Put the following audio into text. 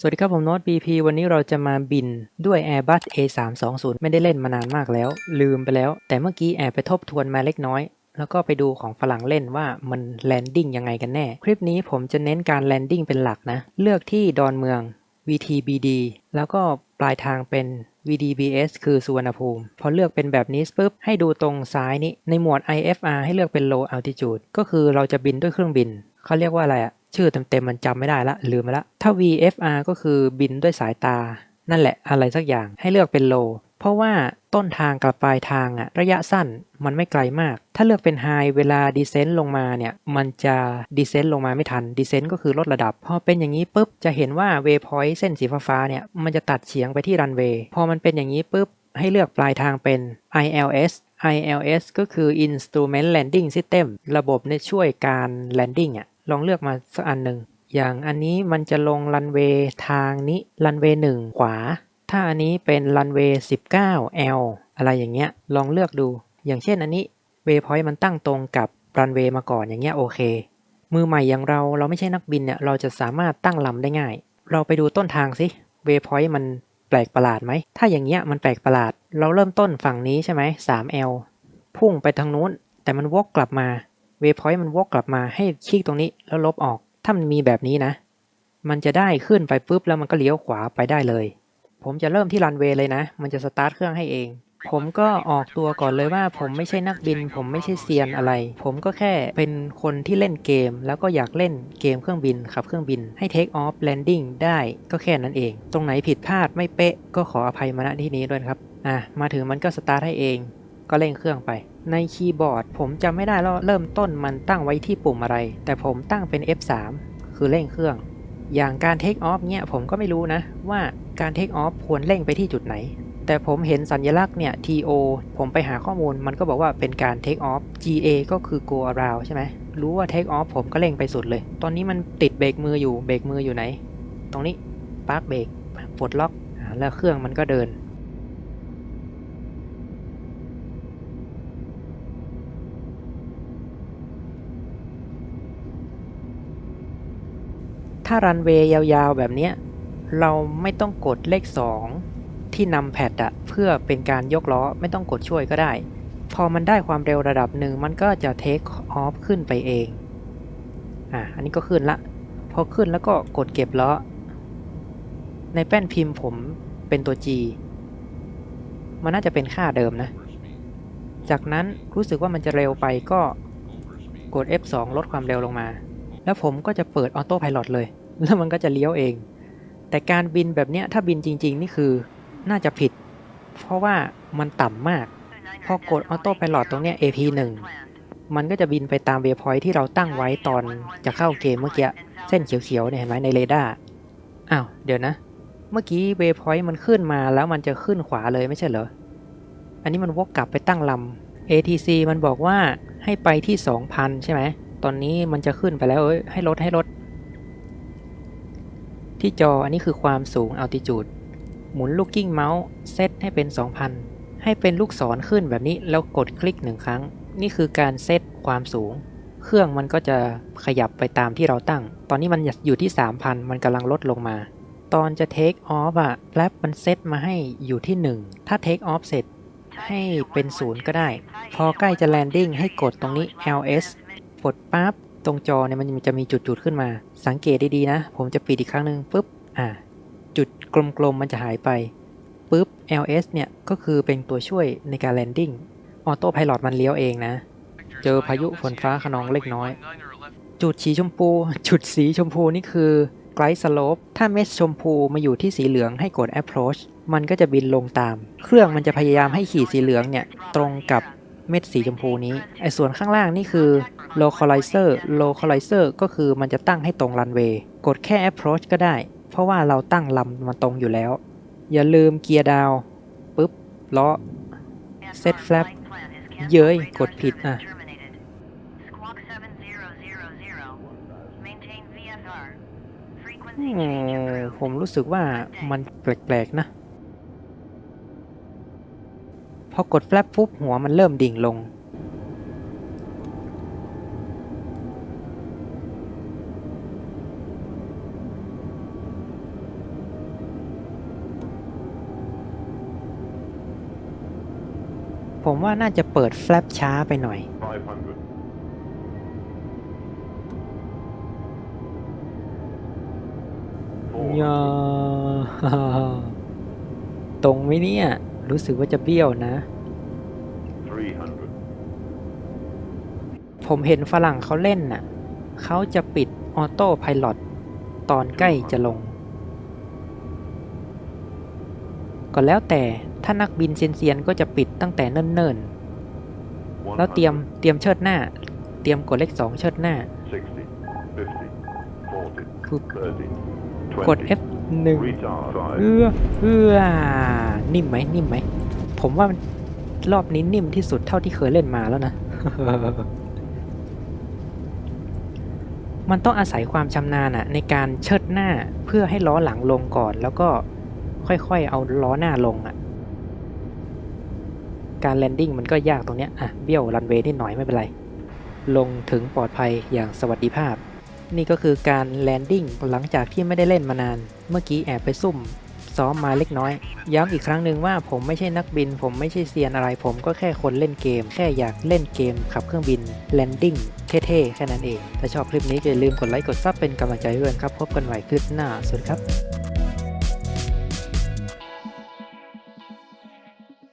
สวัสดีครับผมโน้ต BP วันนี้เราจะมาบินด้วย Airbus A320 ไม่ได้เล่นมานานมากแล้ว ลืมไปแล้ว แต่เมื่อกี้แอบไปทบทวนมาเล็กน้อย แล้วก็ไปดูของฝรั่งเล่นว่ามันแลนดิ้งยังไงกันแน่ คลิปนี้ผมจะเน้นการแลนดิ้งเป็นหลักนะ เลือกที่ดอนเมือง VTBD แล้วก็ปลายทางเป็น VDBS คือสุวรรณภูมิ พอเลือกเป็นแบบนี้ปุ๊บ ให้ดูตรงซ้ายนี้ ในหมวด IFR ให้เลือกเป็น low altitude ก็คือเราจะบินด้วยเครื่องบิน เขาเรียกว่าอะไรอะ ชื่อเต็มๆมันจำไม่ได้ละลืมไปละ ถ้า VFR ก็คือบินด้วยสายตา นั่นแหละอะไรสักอย่างให้เลือกเป็น low เพราะว่าต้นทางกับปลายทางอะระยะสั้นมันไม่ไกลมาก ถ้าเลือกเป็น high เวลา descent ลงมาเนี่ย มันจะ descent ลงมาไม่ทัน descent ก็คือลดระดับ พอเป็นอย่างนี้ปุ๊บ จะเห็นว่า waypoint เส้นสีฟ้าเนี่ย มันจะตัดเฉียงไปที่รันเวย์พอมันเป็นอย่างนี้ปุ๊บ ให้เลือกปลายทางเป็น ILS ILS ก็คือ Instrument Landing System ระบบในช่วยการ landing อะ ลองเลือกมาสักอันหนึ่ง อย่างอันนี้มันจะลงรันเวย์ทางนี้รันเวย์หนึ่งขวา ถ้าอันนี้เป็นรันเวย์19 L อะไรอย่างเงี้ย ลองเลือกดู อย่างเช่นอันนี้เวย์พอยต์มันตั้งตรงกับรันเวย์มาก่อนอย่างเงี้ยโอเค มือใหม่อย่างเราเราไม่ใช่นักบินเนี่ยเราจะสามารถตั้งลำได้ง่าย เราไปดูต้นทางสิเวย์พอยต์มันแปลกประหลาดไหม ถ้าอย่างเงี้ยมันแปลกประหลาด เราเริ่มต้นฝั่งนี้ใช่ไหม 3L พุ่งไปทางนู้น แต่มันวกกลับมา เวย์พอยต์มันวกกลับมาให้คลิกตรงนี้แล้วลบออก ถ้ามันมีแบบนี้นะ มันจะได้ขึ้นไปปุ๊บแล้วมันก็เลี้ยวขวาไปได้เลย ผมจะเริ่มที่รันเวย์เลยนะ มันจะสตาร์ทเครื่องให้เอง ผมก็ออกตัวก่อนเลยว่า ผมไม่ใช่นักบิน ผมไม่ใช่เซียนอะไร ผมก็แค่เป็นคนที่เล่นเกม แล้วก็อยากเล่นเกมเครื่องบินขับเครื่องบินให้ take off landing ได้ก็แค่นั้นเอง ตรงไหนผิดพลาดไม่เป๊ะ ก็ขออภัยมาณที่นี้ด้วยครับ อะมาถึงมันก็สตาร์ทให้เอง ก็เร่งเครื่องไป ในคีย์บอร์ดผมจำไม่ได้แล้วเริ่มต้นมันตั้งไว้ที่ปุ่มอะไร แต่ผมตั้งเป็น F3 คือเร่งเครื่อง อย่างการ Take Off เนี่ยผมก็ไม่รู้นะ ว่าการ Take Off ควรเร่งไปที่จุดไหน แต่ผมเห็นสัญลักษณ์เนี่ย TO ผมไปหาข้อมูลมันก็บอกว่าเป็นการ Take Off GA ก็คือ Go Around ใช่ไหมรู้ว่า Take Off ผมก็เร่งไปสุดเลย ตอนนี้มันติดเบรกมืออยู่เบรกมืออยู่ไหน ตรงนี้ปาร์คเบรกปลดล็อกแล้วเครื่องมันก็เดิน ถ้ารันเวย์ยาวๆ แบบนี้เราไม่ต้องกดเลข 2 ที่นำแพดอะเพื่อเป็นการยกล้อไม่ต้องกดช่วยก็ได้ พอมันได้ความเร็วระดับหนึ่งมันก็จะเทคออฟขึ้นไปเองอะอันนี้ก็ขึ้นละ พอขึ้นแล้วก็กดเก็บล้อ ในแป้นพิมพ์ผมเป็นตัว G มันน่าจะเป็นค่าเดิมนะ จากนั้นรู้สึกว่ามันจะเร็วไปก็กด F2 ลดความเร็วลงมา แล้วผมก็จะเปิดออโต้พายロเลย แล้วมันก็จะเลี้ยวเอง แต่การบินแบบเนี้ยถ้าบินจริง ๆ นี่คือน่าจะผิด เพราะว่ามันต่ำมาก พอกดออโต้ไพายロตรงเนี้ย AP1 มันก็จะบินไปตามเวพอยที่เราตั้งไว้ตอนจะเข้าเกมเมื่อกี้ เส้นเขียวๆเนี่ยเห็นไหมในเรดาร์อ้าวเดี๋ยวนะ เมื่อกี้เวพอยต์มันขึ้นมาแล้วมันจะขึ้นขวาเลยไม่ใช่เหรอ อันนี้มันวกกลับไปตั้งลำ ATC มันบอกว่าให้ไปที่ 2,000 ใช่ไหม ตอนนี้มันจะขึ้นไปแล้วเอ้ยให้ลดให้ลด ที่จออันนี้คือความสูง altitude หมุนลูกกิ้งเมาส์เซตให้เป็น 2,000 ให้เป็นลูกศรขึ้นแบบนี้แล้วกดคลิกหนึ่งครั้ง นี่คือการเซตความสูง เครื่องมันก็จะขยับไปตามที่เราตั้ง ตอนนี้มันอยู่ที่ 3,000 มันกำลังลดลงมา ตอนจะ take off อะแฟลปมันเซตมาให้อยู่ที่ 1 ถ้า take off เสร็จให้เป็น0ก็ได้ พอใกล้จะ landing ให้กดตรงนี้ ls กดปั๊บ ตรงจอเนี่ยมันจะมีจุดๆขึ้นมา สังเกตดีๆนะ ผมจะปิดอีกครั้งหนึ่งปุ๊บอ่าจุดกลมๆมันจะหายไปปุ๊บ ls เนี่ยก็คือเป็นตัวช่วยในการ landing ออโต้พายロมันเลี้ยวเองนะ เจอพายุฝนฟ้าขนองเล็กน้อย จุดสีชมพู จุดสีชมพูนี่คือ glide slope ถ้าเม็ดชมพูมาอยู่ที่สีเหลืองให้กด approach มันก็จะบินลงตาม เครื่องมันจะพยายามให้ขีดสีเหลืองเนี่ยตรงกับ เม็ดสีชมพูนี้ ไอ้ส่วนข้างล่างนี่คือ localizer localizer ก็คือมันจะตั้งให้ตรงรันเวย์กดแค่ approach ก็ได้ เพราะว่าเราตั้งลำมันตรงอยู่แล้ว อย่าลืมเกียร์ดาวปุ๊บล้อ Set flap เย้เย้ยยกกดดผิผิดดอะอะอืมผมรู้สึกว่ามันแปลกๆนะ พอกดแฟลปปุ๊บหัวมันเริ่มดิ่งลง ผมว่าน่าจะเปิดแฟลปช้าไปหน่อยยาตรงไหมเนี่ย รู้สึกว่าจะเบี้ยวนะ 300. ผมเห็นฝรั่งเขาเล่นน่ะ เขาจะปิดออโต้ไพลอตตอนใกล้จะลง ก็แล้วแต่ถ้านักบินเซียนๆก็จะปิดตั้งแต่เนิ่นๆ แล้วเตรียมเตรียมเชิดหน้า เตรียมกดเลขสองเชิดหน้า 60, 50, 40, คือก 30, ด 20. F หนึ่ง Retard เอื้อเอื้อนิ่มไหมนิ่มไหม ผมว่ามันรอบนี้นิ่มที่สุดเท่าที่เคยเล่นมาแล้วนะ มันต้องอาศัยความชำนาญอะในการเชิดหน้าเพื่อให้ล้อหลังลงก่อน แล้วก็ค่อยๆ เอาล้อหน้าลงอะการแลนดิ้งมันก็ยากตรงเนี้ยอะเบี้ยวรันเวย์นิดหน่อยไม่เป็นไร ลงถึงปลอดภัยอย่างสวัสดิภาพ นี่ก็คือการแลนดิ้งหลังจากที่ไม่ได้เล่นมานาน เมื่อกี้แอบไปซุ่มซ้อมมาเล็กน้อย ย้ำอีกครั้งหนึ่งว่าผมไม่ใช่นักบิน ผมไม่ใช่เซียนอะไร ผมก็แค่คนเล่นเกม แค่อยากเล่นเกมขับเครื่องบินแลนดิ้งเท่ๆ แค่นั้นเอง ถ้าชอบคลิปนี้อย่าลืมกดไลค์ กดซับเป็นกำลังใจให้ด้วยนครับ พบกันใหม่คลิปหน้า สวัสดีครับ